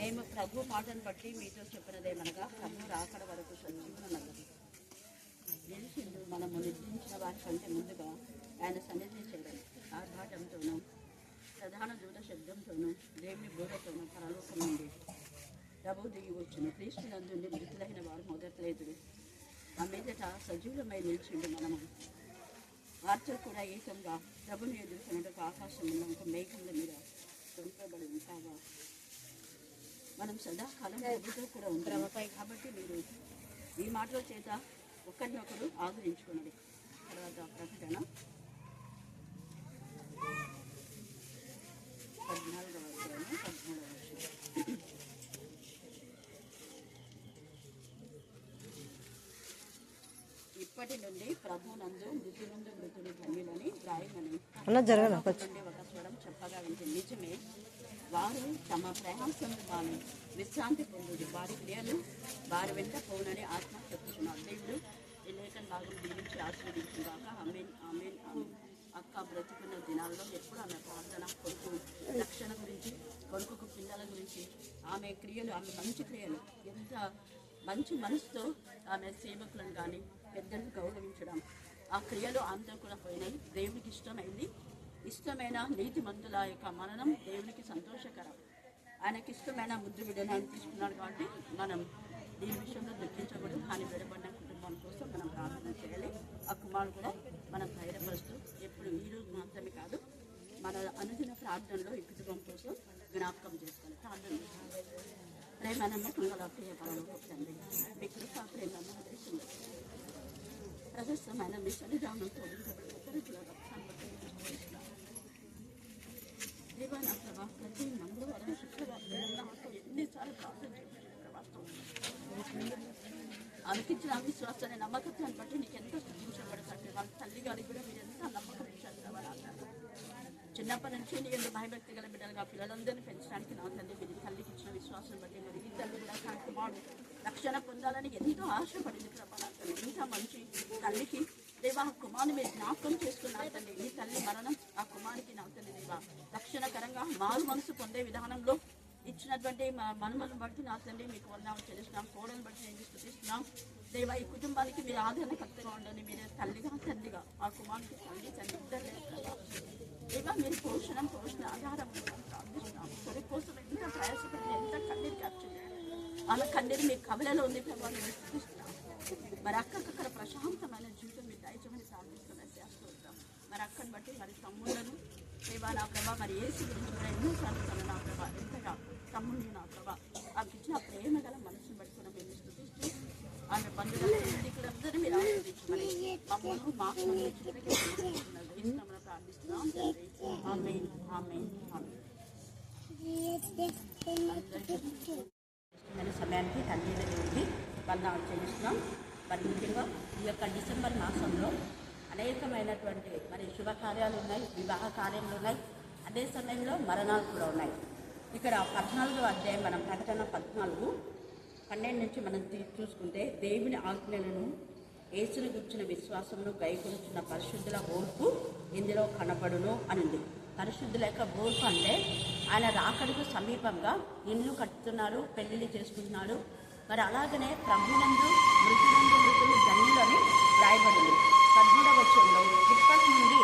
మేము ప్రభు మాటను బట్టి మీతో చెప్పినదేమనగా ప్రభు రాకడ వరకు సజీవనన్నది నిలిచిండు మనము నిర్దించిన వారి కంటే ముందుగా ఆయన సన్నిధి చేయడం ఆర్భాటంతోనూ ప్రధాన దూత శబ్దంతోనూ దేవుని బోధతోనూ పరలోకం నుండి ప్రభు దిగి వచ్చిన క్రీస్తు నందుండి మృతులైన వారు మొదట్లేదు. ఆ మీదట సజీవులమై నిలిచిండు మనము. వార్తలు కూడా ఏకంగా ప్రభుని ఎదుర్కొన్నట్టు ఆకాశంలో ఒక మేఘంల మీద కొనుకోబడి ఉంటావా? మనం సదాకాలం ప్రభుతో కూడా ఉంటామపై కాబట్టి మీరు ఈ మాటల చేత ఒకరినొకరు ఆదరించుకున్నది తర్వాత ప్రకటన పద్నాలుగవ అధ్యాయం పద్మూడవ ఇప్పటి నుండి ప్రభు నందు మృతి నుండి మృతులు జరగనా నుండి ఒక స్వరం చెప్పగా వింటే నిజమే వారు తమ ప్రయాసంలో వారు విశ్రాంతి పొందుడు వారి క్రియలు వారి వెంట పోనని ఆత్మ చెప్తున్నారు దేవుడు ఈ లేఖన భాగం దీవించి ఆశీర్వదించుగాక అమేన్ అమేన్ అమేన్ అక్క బ్రతుకున్న దినాల్లో ఎప్పుడు ఆమె ప్రార్థన కొడుకు రక్షణ గురించి కొడుకుకు పిల్లల గురించి ఆమె క్రియలు ఆమె మంచి క్రియలు ఎంత మంచి మనసుతో ఆమె సేవకులను కానీ పెద్దలను గౌరవించడం ఆ క్రియలు అంతా కూడా పోయినాయి. దేవునికి ఇష్టమైంది ఇష్టమైన నీతిమంతుల యొక్క మరణం దేవునికి సంతోషకరం. ఆయనకి ఇష్టమైన ముద్దు బిడ్డను తీసుకున్నాడు కాబట్టి మనం దీని విషయంలో దుఃఖించకూడదు. కానీ విడబడిన కుటుంబం కోసం మనం ప్రార్థన చేయాలి. ఆ కుమారుడు కూడా మనం ధైర్యపరుస్తూ ఎప్పుడు ఈ రోజు మాత్రమే కాదు మన అనుదిన ప్రార్థనలో ఈ కుటుంబం కోసం జ్ఞాపకం చేసుకోవాలి ప్రార్థన ప్రేమనమ్మ ప్రేమ ప్రియ మీ కృప ప్రేమ దేశంలో ప్రదర్శనమైన మీ సన్నిధానంతో దేవా నా ప్రభా ప్రతి మంగళవారం శుక్రవారం ఎన్నిసార్లు ప్రార్థన నమ్మకత్వాన్ని బట్టి నీకు ఎంతో స్థుతించబడతాడు వాళ్ళ తల్లి గారికి కూడా మీరు ఎంత నమ్మకం ఇచ్చారు? చిన్నప్పటి నుంచి నీ ఎందుకు భయభక్తి గల బిడ్డలుగా పిల్లలందరినీ పెంచడానికి నా తల్లి మీరు తల్లికి ఇచ్చిన విశ్వాసం బట్టి మరి ఈ తల్లి కూడా తన కుమారుడు రక్షణ పొందాలని ఎంతో ఆశపడింది ప్రభా ఎంత మంచి తల్లికి దేవా ఆ కుమారుని మీరు జ్ఞాపకం చేసుకున్నారు తండ్రి. ఈ తల్లి మరణం ఆ కుమారికి నా తల్లి దేవా. రక్షణకరంగా మారు మనసు పొందే విధానంలో ఇచ్చినటువంటి మా మనుమలను బట్టి నా తండ్రి మీకు వందాము చెల్లిస్తున్నాం. కోడలను బట్టి నేను స్థుతిస్తున్నాం. దేవా ఈ కుటుంబానికి మీరు ఆదరణకర్తగా ఉండండి. మీరు తల్లిగా తండ్రిగా. ఆ కుమారునికి తల్లి తండ్రి ఇద్దరు లేరు కదా. దేవా మీరు పోషణం పోషణ ఆధారం ప్రార్థిస్తున్నాం కొడుకు కోసం ఎంత ప్రయాసపడి ఎంత కన్నీరు ఖర్చు అలా కన్నీరు మీ కవలలో ఉంది ప్రభావం మరి అక్కడ ప్రశాంతమైన జీవితం మీరు దయచమని ప్రార్థిస్తున్న చేస్తుంటాం మరి అక్కడిని బట్టి మరి తమ్ముళ్ళను దేవా నా ప్రభా మరి ఏసు గురించి కూడా ఎన్నో సార్లు నా ప్రభా ఎంతగా తమ్ముళ్ళు నా ప్రభా ఆమెకి ఇచ్చిన ప్రేమ గల మనసును పట్టుకున్న మేము స్థుతిస్తూ ఆమె బంధువుల అందరినీ మీరు ఆశీర్వదించమని మమ్మల్ని మాకు ప్రార్థిస్తున్నాం ఆమె ఆమె ఆమెన్ సమయానికి తండ్రి దేవుడికి వందనాలు చెల్లిస్తున్నాం మరి ముఖ్యంగా ఈ యొక్క డిసెంబర్ మాసంలో అనేకమైనటువంటి శుభకార్యాలు ఉన్నాయి వివాహ కార్యాలు ఉన్నాయి అదే సమయంలో మరణాలు కూడా ఉన్నాయి. ఇక్కడ పద్నాలుగో అధ్యాయం మనం ప్రకటన పద్నాలుగు పన్నెండు నుంచి మనం చూసుకుంటే దేవుని ఆజ్ఞలను యేసును గుర్చిన విశ్వాసమును గైకొనుచున్న పరిశుద్ధుల ఓర్పు ఇందులో కనపడును అనింది. పరిశుద్ధుల యొక్క ఓర్పు అంటే ఆయన రాకడకు సమీపంగా ఇల్లు కట్టుతున్నారు పెళ్ళిళ్ళు చేసుకుంటున్నారు. మరి అలాగనే ప్రభునందు మృతులందు మృతులు ధన్యులు అని రాయబడింది. పద్మూడవ వచ్చంలో ఇప్పటి నుండి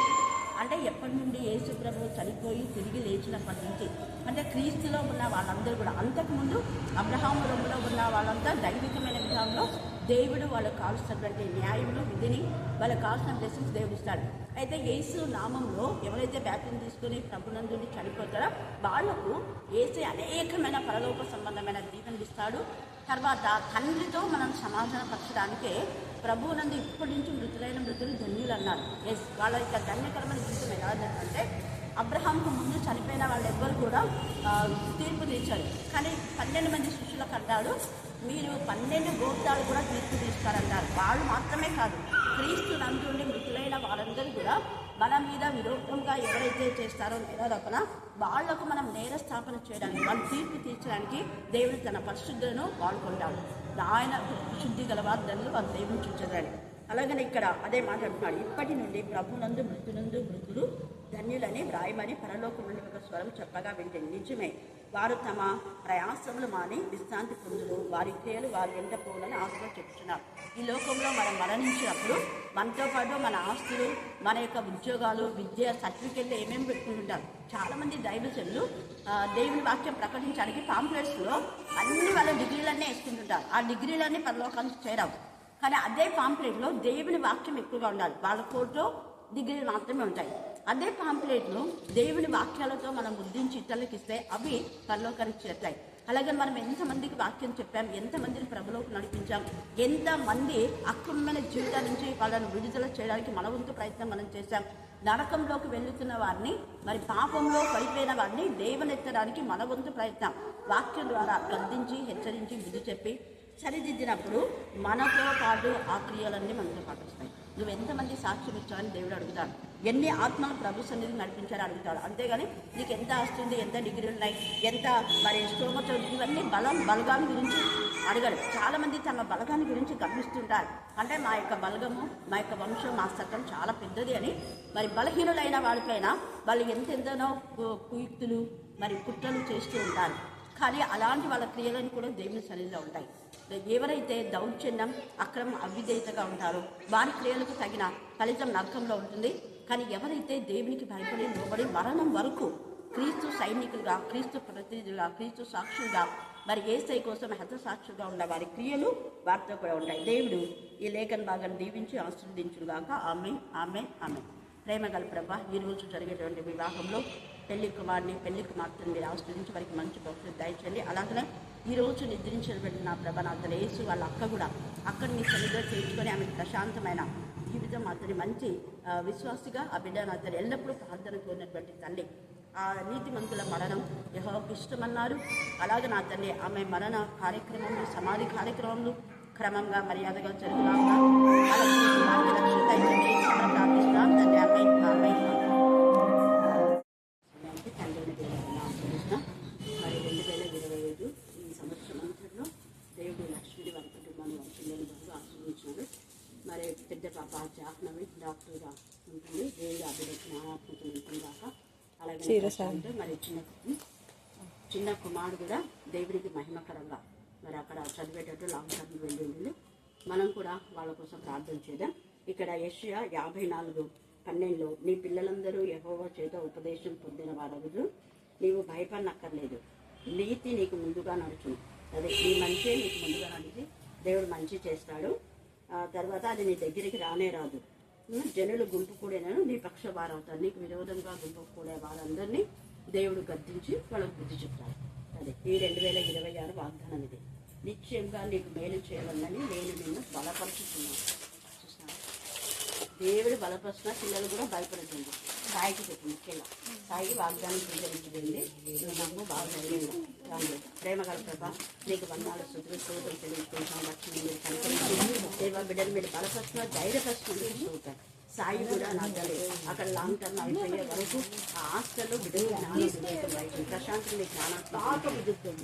అంటే ఎప్పటి నుండి యేసు ప్రభు చనిపోయి తిరిగి లేచినప్పటి నుంచి అంటే క్రీస్తులో ఉన్న వాళ్ళందరూ కూడా అంతకుముందు అబ్రహాం రంగులో ఉన్న వాళ్ళంతా దైవికమైన విధానంలో దేవుడు వాళ్ళకు కావాల్సినటువంటి న్యాయములు విధిని వాళ్ళకు కావాల్సిన బ్లెస్సింగ్స్ దేవుడు ఇస్తాడు. అయితే యేసు నామంలో ఎవరైతే బ్యాప్తిని తీసుకుని ప్రభునందుని చనిపోతారో వాళ్ళకు ఏసే అనేకమైన పరలోక సంబంధమైన దీవెనలు ఇస్తాడు. తర్వాత తండ్రితో మనం సమాధానపరచడానికే ప్రభువునందు ఇప్పటి నుంచి మృతులైన మృతులు ధన్యులు అన్నారు. ఎస్ వాళ్ళ యొక్క ధన్యకరమైన జీవితం ఎలా అంటే అబ్రహాంకు ముందు చనిపోయిన వాళ్ళు ఎవ్వరు కూడా తీర్పు తీర్చారు. కానీ పన్నెండు మంది శిష్యులకు అన్నాడు మీరు పన్నెండు గోత్రాలు కూడా తీర్పు తీస్తారన్నారు వాళ్ళు మాత్రమే కాదు క్రీస్తు నందుండి మృతులైన వాళ్ళందరూ కూడా మన మీద విరూపంగా ఎవరైతే చేస్తారో నేరారోపణ వాళ్ళకు మనం నేర స్థాపన చేయడానికి వాళ్ళు తీర్పు తీర్చడానికి దేవుడు తన పరిశుద్ధులను వాడుకుంటాడు. ఆయన శుద్ధి గల వార్తలు దేవుని చూచదండి అలాగనే ఇక్కడ అదే మాట అంటున్నాడు. ఇప్పటి నుండి ప్రభునందు మృతునందు మృతులు ధన్యులని వ్రాయమని పరలోకం ఒక స్వరం చెప్పగా వింటుంది నిజమే. వారు తమ ప్రయాసములు మాని విశ్రాంతి పొందులు వారి క్రియలు వారి వెంట పోలని ఆశగా చెప్తున్నారు ఈ లోకంలో మనం మరణించినప్పుడు మనతో పాటు మన ఆస్తులు మన యొక్క ఉద్యోగాలు విద్య సర్టిఫికెట్లు ఏమేమి పెట్టుకుంటుంటారు చాలామంది దైవజనులు దేవుని వాక్యం ప్రకటించడానికి పాంప్లెట్స్లో అన్ని వాళ్ళ డిగ్రీలన్నీ వేసుకుంటుంటారు ఆ డిగ్రీలన్నీ పరలోకానికి చేరావు. కానీ అదే పాంప్లెట్లో దేవుని వాక్యం ఎక్కువగా ఉండాలి. వాళ్ళ ఫోటో డిగ్రీలు మాత్రమే ఉంటాయి. అదే పాంప్లెట్ను దేవుని వాక్యాలతో మనం ముద్రించి ఇతరులకు ఇస్తే అవి పరలోకానికి చేరుతాయి అలాగే మనం ఎంతమందికి వాక్యం చెప్పాం ఎంతమందిని ప్రభులోకి నడిపించాం ఎంతమంది అక్రమమైన జీవితాల నుంచి వాళ్ళను విడుదల చేయడానికి మన వంతు ప్రయత్నం మనం చేశాం. నరకంలోకి వెళ్తున్న వారిని మరి పాపంలో పడిపోయిన వారిని లేవనెత్తడానికి మన వంతు ప్రయత్నం. వాక్యం ద్వారా గద్దించి హెచ్చరించి బుద్ధి చెప్పి సరిదిద్దినప్పుడు మనతో పాటు ఆ క్రియలన్నీ మనతో పాటు వస్తాయి. నువ్వు ఎంతమంది సాక్ష్యం ఇచ్చావని దేవుడు అడుగుతాడు. ఎన్ని ఆత్మలు ప్రభు సన్నిధి నడిపించారు అడుగుతాడు. అంతేగాని నీకు ఎంత వస్తుంది ఎంత డిగ్రీలు ఉన్నాయి ఎంత మరి స్తోమత ఇవన్నీ బలం బలగాన్ని గురించి అడగడు. చాలామంది తమ బలగాన్ని గురించి గమనిస్తుంటారు. అంటే మా యొక్క బలగము మా యొక్క వంశం మా సత్వం చాలా పెద్దది అని. మరి బలహీనులైన వాళ్ళకైనా వాళ్ళు ఎంతెంతనో కుయుక్తులు మరి కుట్రలు చేస్తూ ఉంటారు. కానీ అలాంటి వాళ్ళ క్రియలను కూడా దేవుని సన్నిధిలో ఉంటాయి. ఎవరైతే దౌర్జన్యం అక్రమం అవిధేయతగా ఉంటారో వారి క్రియలకు తగిన ఫలితం నరకంలో ఉంటుంది. కానీ ఎవరైతే దేవునికి భయపడి లోబడి మరణం వరకు క్రీస్తు సైనికులుగా క్రీస్తు ప్రతినిధులుగా క్రీస్తు సాక్షులుగా మరి ఏసై కోసం హతసాక్షులుగా ఉన్న వారి క్రియలు వారితో కూడా ఉంటాయి. దేవుడు ఈ లేఖన భాగాన్ని దీవించి ఆశీర్వదించుగాక ఆమె ఆమె ఆమె ప్రేమ గల ప్రభ ఈ రోజు జరిగేటువంటి వివాహంలో పెళ్ళి కుమార్ని పెళ్ళి కుమార్తెని మీరు వారికి మంచి భవిష్యత్తు దయచేయండి. అలాగే ఈ రోజు ప్రభ నా తన యేసు వాళ్ళ అక్క కూడా అక్కడిని సరిగ్గా చేర్చుకొని ఆమె ప్రశాంతమైన జీవితం అతని మంచి విశ్వాసిగా ఆ బిడ్డను అతను ఎల్లప్పుడూ ప్రార్థన కోరినటువంటి తల్లి ఆ నీతిమంతుల మరణం యెహోవాకు ఇష్టమన్నారు. అలాగే నా తల్లి ఆమె మరణ కార్యక్రమంలో సమాధి కార్యక్రమంలో క్రమంగా మర్యాదగా జరుగులాగా. అలాగే తండ్రి ఆమె ఆమె సమయానికి తండ్రిని దేవుని ఆశ్రయిస్తున్నాం మరి రెండు వేల ఇరవై ఐదు ఈ సంవత్సరం అంతట్లో దేవుడు లక్ష్మిని వారి కుటుంబాన్ని వారి పిల్లలు బాగా ఆశ్రయించాడు మరి పెద్ద పాప జాహ్నవి డాక్టర్గా ఉంటుంది దేవుడు అభివృద్ధి జ్ఞానాత్మకం ఉంటుంది కాక అలాగే అంటే మరి చిన్న చిన్న కుమారుడు కూడా దేవుడికి మహిమకరంగా మరి అక్కడ చదివేటట్టు లాంగ్ టర్మ్ వెళ్ళింది. మనం కూడా వాళ్ళ కోసం ప్రార్థన చేద్దాం. ఇక్కడ యెషయా యాభై నాలుగు పన్నెండులో నీ పిల్లలందరూ యెహోవా చేత ఉపదేశం పొందిన వారగుదు నీవు భయపడనక్కర్లేదు. నీతి నీకు ముందుగా నడుచును. అదే నీ మంచి నీకు ముందుగా నడిచి దేవుడు మంచి చేస్తాడు. ఆ తర్వాత అది నీ దగ్గరికి రానే రాదు. జనులు గుంపు కూడేనాను నీ పక్ష నీకు విరోధంగా గుంపు కూడే వారందరినీ దేవుడు గద్దించి వాళ్ళకు బుద్ధి చెప్తాడు. అదే ఈ రెండు వేల ఇరవై ఆరు వాగ్దానం ఇది. నిశ్చయంగా నీకు మేలు చేయవాలని నేను నిన్ను బలపరుచుతున్నాను దేవుడు బలపరిచిన పిల్లలు కూడా భయపడుతుంది సాయికి చెప్పు ముఖ్యంగా. సాయి వాగ్దానం స్వీకరించబడింది. నువ్వు నమ్ము బాగా జరిగింది రాముడు ప్రేమ గల ప్రభ నీకు వందాలు శుద్ధులు స్తోత్రం తెలియజేసుకుంటాం లక్ష్మి మీరు కనుకరించి దేవ బిడ్డలు మీరు బలపరిచిన ధైర్యపరుచుకుంటూ చూస్తారు సాయి కూడా నాకు అక్కడ లాంగ్ టర్మ్ అయిపోయే వరకు ఆ హాస్టల్లో బిడ్డలు జ్ఞానం వివేకం బయట ప్రశాంతం మీ జ్ఞానాత్మక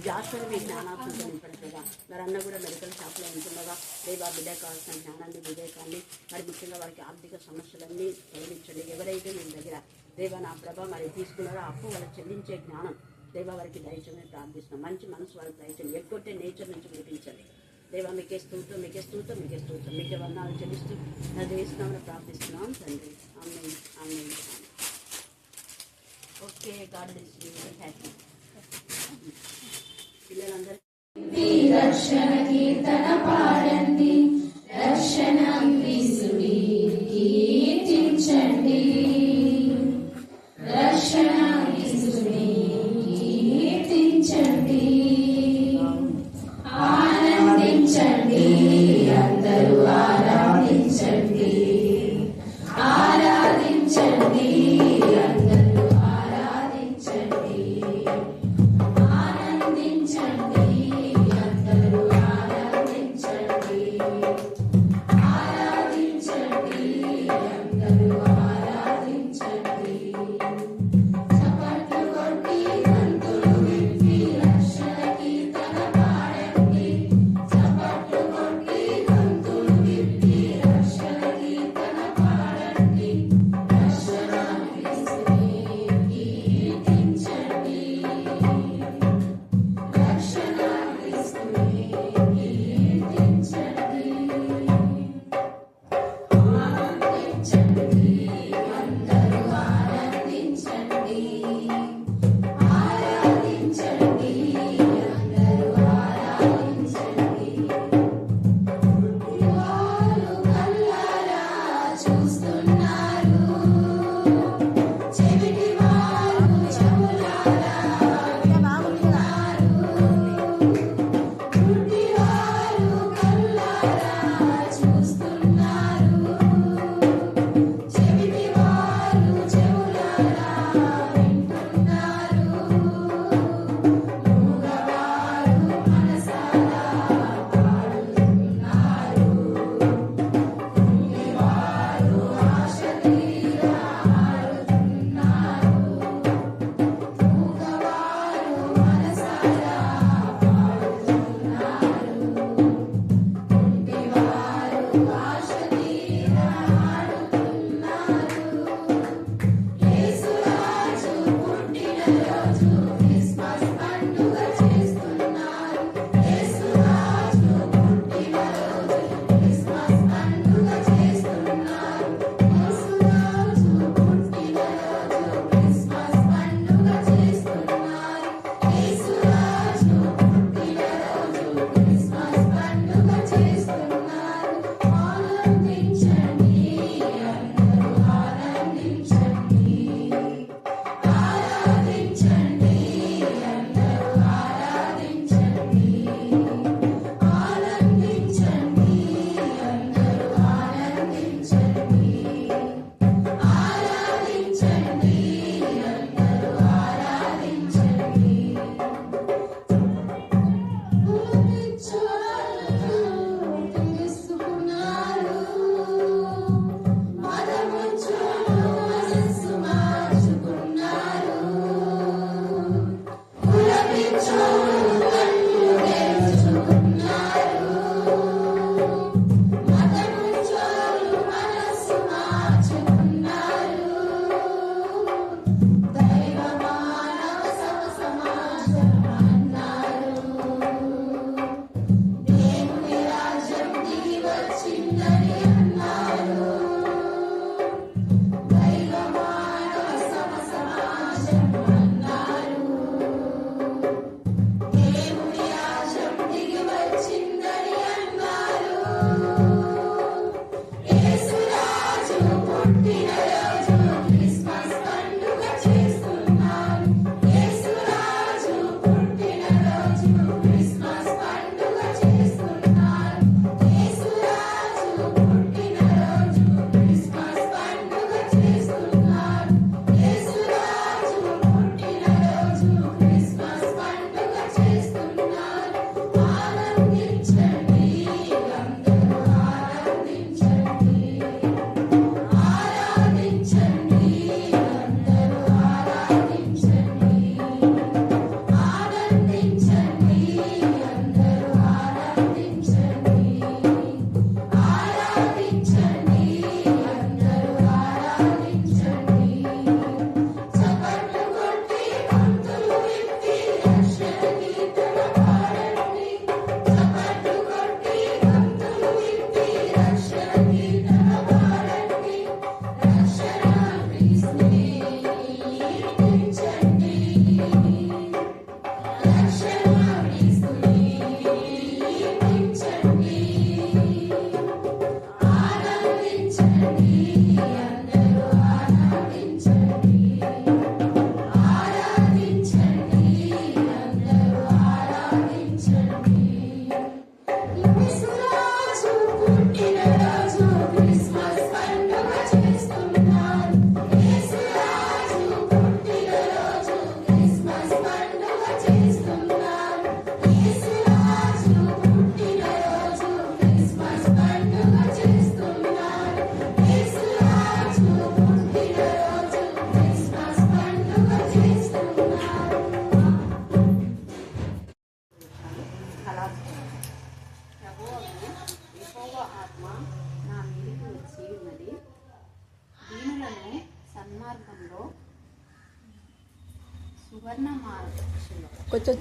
జాస్టర్ మీ జ్ఞానాత్మక నింపడుతుందా మరి అన్న కూడా మెడికల్ షాప్లో ఉంటుండగా దేవా బిడ్డ కావాల్సిన జ్ఞానాన్ని వివేకాన్ని మరి ముఖ్యంగా వారికి ఆర్థిక సమస్యలన్నీ తొలగించండి. ఎవరైతే మీ దగ్గర దేవా నా ప్రభ మరి తీసుకున్నారో అప్పు వాళ్ళకి చెల్లించే జ్ఞానం దేవా వారికి దయచమని ప్రార్థిస్తున్నాం. మంచి మనసు వాళ్ళకి దయచండి ఎక్కువ నేచర్ నుంచి వినిపించండి దేవా మీకే స్తోత్రం మీకే స్తోత్రం మీకే స్తోత్రం. మీకే వందనాలు చెల్లిస్తూ నా దేశంలో ప్రార్థిస్తున్నాం తండ్రి. ఆమె ఆమె okay god bless you. Happy పిల్లలందరూ రక్షణ కీర్తన పాడండి. రక్షణ క్రీస్తుని కీర్తించండి.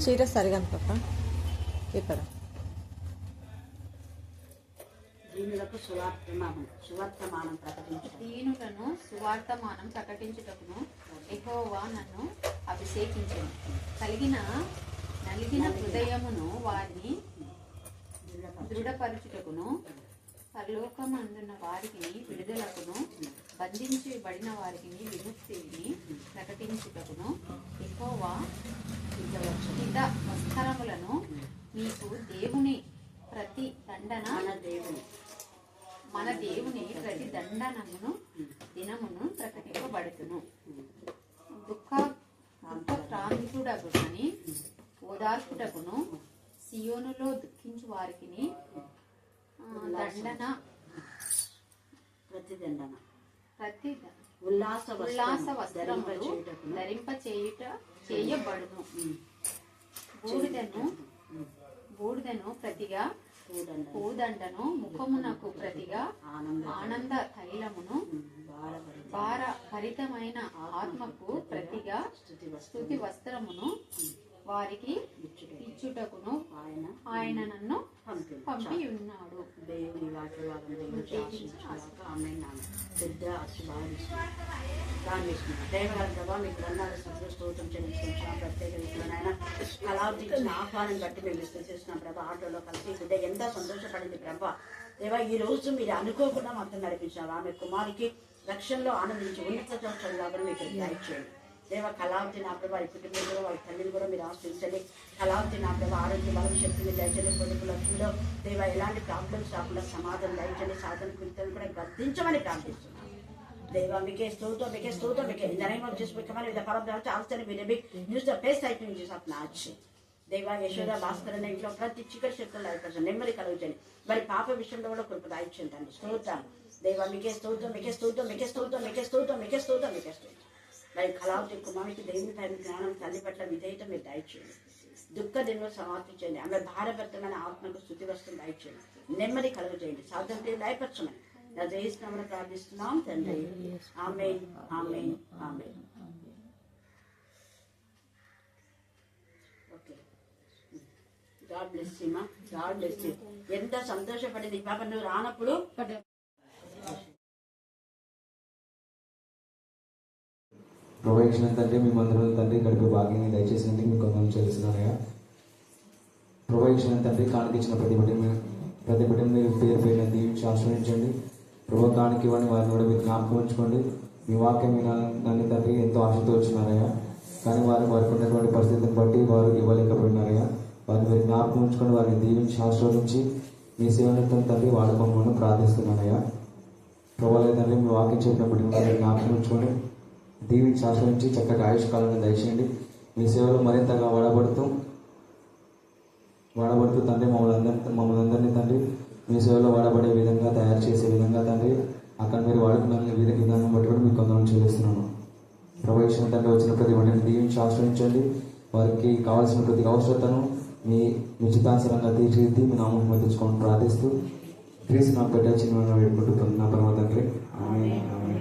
చీర సరిగా పాప. ఇక్కడ దీనులకు సువార్తమానం సువర్తమానం ప్రకటించారు దీనులను సువార్తమానం ప్రకటించుటకును యెహోవా నన్ను అభిషేకించను. కలిగిన నలిగిన హృదయమును వారిని దృఢపరచుటకును పరలోకమందున్న వారికి విడుదలకును బంధించబడిన వారికి విముక్తిని ప్రకటించుటకును ఎక్కువ హిత వస్త్రములను మీకు దేవుని ప్రతి దండన మన దేవుని. మన దేవుని ప్రతి దండనమును దినమును ప్రకటింపబడుతును. దుఃఖ దుఃఖ క్రాంతుడగునని ఓదార్పుటకును సియోనులో దుఃఖించు వారికి దండన ప్రతిదండన. ప్రతి ఉల్లాస ఉల్లాస వస్త్రము వస్త్రములు. ధరింప చేయుట చేయబడును. బూడిదను బూడిదను ప్రతిగా పూదండ పూదండను ముఖమునకు ప్రతిగా ఆనంద తైలమును భార భరితమైన ఆత్మకు ప్రతిగా స్థుతి వస్త్రమును. వారికి ఇచ్చుట ఇచ్చుటకును ఆయన ఆయన నన్ను పంపి ఉన్నాడు. దేవుని పెద్ద చెల్లిస్తున్నాం ప్రత్యేక విషయంలో ఆహ్వానం బట్టి మేము విశ్వసిస్తున్నాం ప్రభా. ఆటోలో కలిసి బిడ్డ ఎంత సంతోషపడింది ప్రభా. దేవా ఈ రోజు మీరు అనుకోకుండా మొత్తం నడిపించారు. ఆమె కుమారికి రక్షణలో ఆనందించి ఉన్నత చదువులాగా మీకు దయచేయండి. దేవ కళావతి నా ప్రభావ వారి కుటుంబం కూడా వాళ్ళ తల్లిని కూడా మీరు ఆశ్రయించండి కళావతి నా ప్రభావ ఆరోగ్య బలం శక్తిని దయచండి కొడుకు లక్ష్మిలో దేవ ఎలాంటి ప్రాబ్లమ్స్ రాకుండా సమాధానం దయచండి సాధన కృత్యాలను కూడా గద్దించమని ప్రార్థిస్తున్నాను దేవ మీకే స్తోత్రం మీకే స్తోత్రం మీకే in the name of Jesus become with the power of the Holy Spirit be the Yashoda Bhaskar అనే ఇంట్లో ప్రతి చికెన్ శక్తులు అయిపోతుంది నెమ్మది కలుగుతుంది మరి పాప విషయంలో కూడా కృప దాయించండి స్తోత్రం దేవా మీకే స్తోత్రం మీకే స్తోత్రం మీకే స్తోత్రం మీకే స్తోత్రం మీకే స్తోత్రం మీకే స్తోత్రం. మరి కళావతి కుమారికి దేవుని పైన జ్ఞానం తల్లి పట్ల విధేయత మీరు దయచేయండి. దుఃఖ దినం సమాప్తించండి. ఆమె భారభర్తమైన ఆత్మకు స్థుతి వస్తుంది. దయచేయండి. నెమ్మది కలుగు చేయండి సాధన దయపరచమని. నా జయిస్తున్నామని ప్రార్థిస్తున్నాం తండ్రి. ఆమె ఆమె ఆమె గాడ్ బ్లెస్ గాడ్ బ్లెస్ ఎంత సంతోషపడింది. పాప నువ్వు రానప్పుడు ప్రొవైషన్ తండ్రి మీ మందిరం తండ్రి గడిపే భాగ్యాన్ని దయచేసినందుకు మీకు కొందరు చేస్తున్నానయ్యా ప్రొవైషన్ తండ్రి కానికిచ్చిన ప్రతి బిడ్డ ప్రతి బిడ్డ మీరు పేరు పేరు దీవించి ఆశ్రయించండి. ప్రభు కానికి ఇవ్వండి వారిని కూడా మీరు జ్ఞాపకం ఉంచుకోండి. మీ వాక్యం మీద నన్ను తండ్రి ఎంతో ఆశతో వచ్చినారయ్యా. కానీ వారు వారికి ఉన్నటువంటి పరిస్థితిని బట్టి వారు ఇవ్వలేకపోయినారయ్యా. వారిని మీరు జ్ఞాపకం ఉంచుకొని వారిని దీవించి ఆశీర్వదించి మీ సేవనత్వం తండ్రి వాడుకోమని ప్రార్థిస్తున్నానయ్యా ప్రభావ తండ్రి మీ వాక్యం చెప్పినప్పుడు జ్ఞాపకం ఉంచుకొని దీవించి ఆశ్రయించి చక్కగా ఆయుష్కాలను దయచేయండి. మీ సేవలో మరింతగా వాడబడుతూ వాడబడుతూ తండ్రి మమ్మల్ని అందరి మమ్మల్ని అందరినీ తండ్రి మీ సేవలో వాడబడే విధంగా తయారు చేసే విధంగా తండ్రి అక్కడ మీరు వాడుకున్న విధ విధానం బట్టి కూడా మీకు కొందరం చెల్లిస్తున్నాను. ప్రవేశం తండ్రి వచ్చిన ప్రతి వాటిని దీవించి ఆశ్రయించండి. వారికి కావాల్సిన ప్రతి అవసరతను మీ ఉచితాసరంగా తీర్చిదిద్ది మీ నామం మధ్యించుకొని ప్రార్థిస్తూ క్రీస్ నాకు పెట్టాల్సిన వేడుకుంటూ నా పరమ తండ్రి. ఆమె ఆమె